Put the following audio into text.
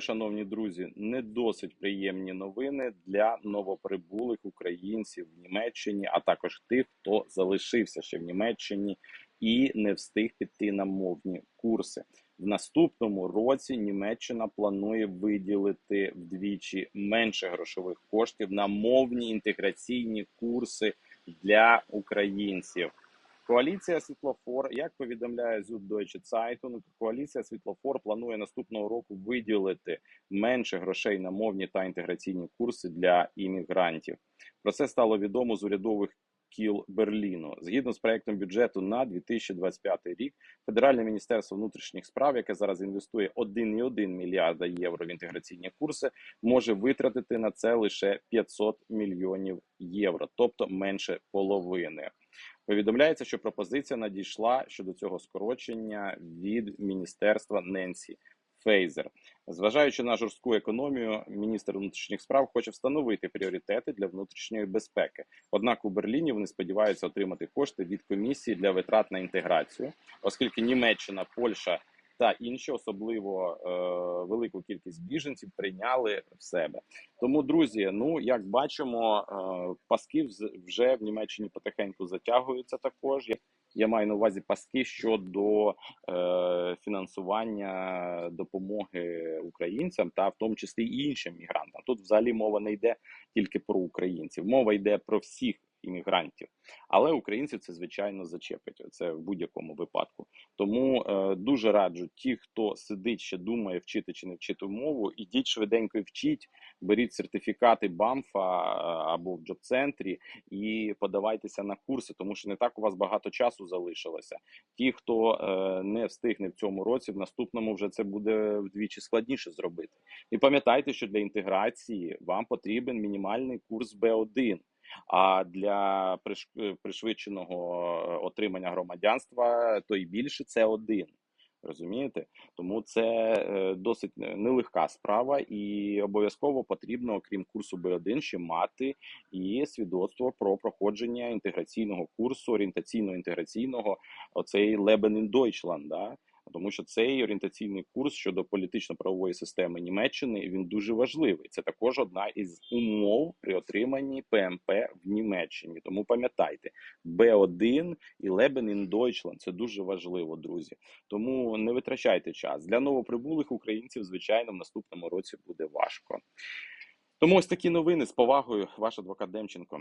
Шановні друзі, не досить приємні новини для новоприбулих українців в Німеччині, а також тих, хто залишився ще в Німеччині і не встиг піти на мовні курси. В наступному році Німеччина планує виділити вдвічі менше грошових коштів на мовні інтеграційні курси для українців. Коаліція Світлофор, як повідомляє Süddeutsche Zeitung, коаліція Світлофор планує наступного року виділити менше грошей на мовні та інтеграційні курси для іммігрантів. Про це стало відомо з урядових кіл Берліну. Згідно з проектом бюджету на 2025 рік, Федеральне міністерство внутрішніх справ, яке зараз інвестує 1,1 мільярда євро в інтеграційні курси, може витратити на це лише 500 мільйонів євро, тобто менше половини. Повідомляється, що пропозиція надійшла щодо цього скорочення від міністерства Ненсі Фейзер. Зважаючи на жорстку економію, міністр внутрішніх справ хоче встановити пріоритети для внутрішньої безпеки. Однак у Берліні вони сподіваються отримати кошти від комісії для витрат на інтеграцію, оскільки Німеччина, Польща та інші, особливо е, велику кількість біженців, прийняли в себе. Тому, друзі, ну як бачимо, е, паски вже в Німеччині потихеньку затягуються. Також я маю на увазі паски щодо е, фінансування допомоги українцям та в тому числі і іншим мігрантам. Тут взагалі мова не йде тільки про українців, мова йде про всіх іммігрантів. Але українців це звичайно зачепить. Це в будь-якому випадку. Тому е, дуже раджу ті, хто сидить, ще думає вчити чи не вчити мову, ідіть швиденько і вчіть, беріть сертифікати БАМФа е, або в джоб-центрі і подавайтеся на курси, тому що не так у вас багато часу залишилося. Ті, хто е, не встигне в цьому році, в наступному вже це буде вдвічі складніше зробити. І пам'ятайте, що для інтеграції вам потрібен мінімальний курс Б1. А для приш- пришвидшеного е, отримання громадянства то й більше це один. Розумієте? Тому це е, досить нелегка справа, і обов'язково потрібно, окрім курсу Б1, ще мати і свідоцтво про проходження інтеграційного курсу, орієнтаційно-інтеграційного, оцей in Deutschland, да? Тому що цей орієнтаційний курс щодо політично-правової системи Німеччини він дуже важливий. Це також одна із умов при отриманні ПМП в Німеччині. Тому пам'ятайте, Б1 і Leben in Deutschland – це дуже важливо, друзі. Тому не витрачайте час для новоприбулих українців. Звичайно, в наступному році буде важко. Тому ось такі новини з повагою. Ваш адвокат Демченко.